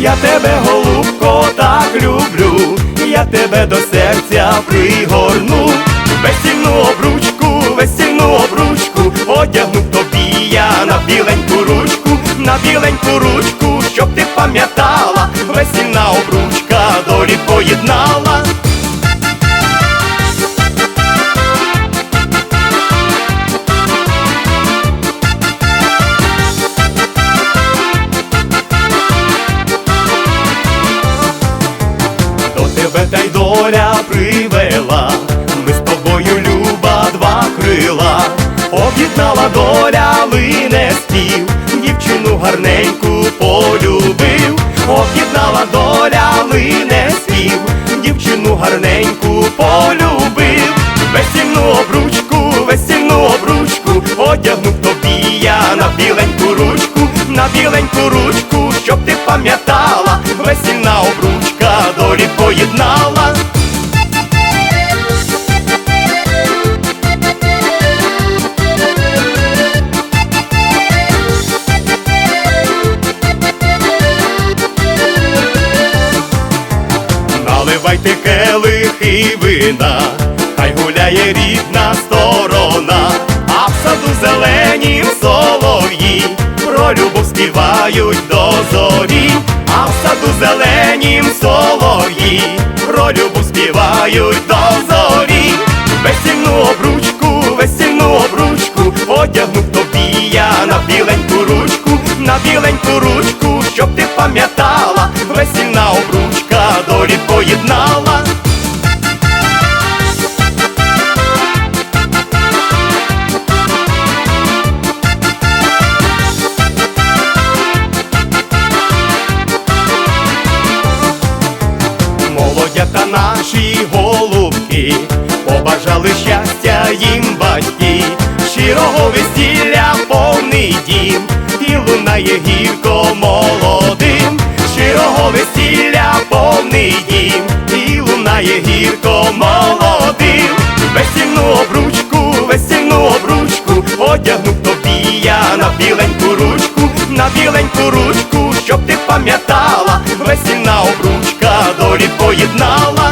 я тебе, голубко, так люблю, я тебе до серця пригорну, весільну обручку, весільну обручку, одягну тобі я на біленьку ручку, на біленьку ручку, щоб ти пам'ятала, весільна обручка долі поєднала. Тебе та й доля привела, ми з тобою люба два крила, об'єднала доля лине спів, дівчину гарненьку полюбив, об'єднала доля лине спів, дівчину гарненьку полюбив, весільну обручку, весільну обручку, одягнув тобі я на біленьку ручку, на біленьку ручку, Наливайте келихи вина, хай гуляє рідна сторона, а в саду зеленім солов'ї. Про любов співають до зорі, а в саду зеленім солов'ї. Про любов співають до зорі, весільну обручку, Молодята наші голубки, побажали щастя їм батьки, щирого весілля повний дім, і лунає гірко молодим, щирого весілля повний дім, і лунає гірко молодим, весільну обручку, весільну обручку, одягнув тобі я на біленьку ручку, на біленьку ручку, щоб ти долі поєднала.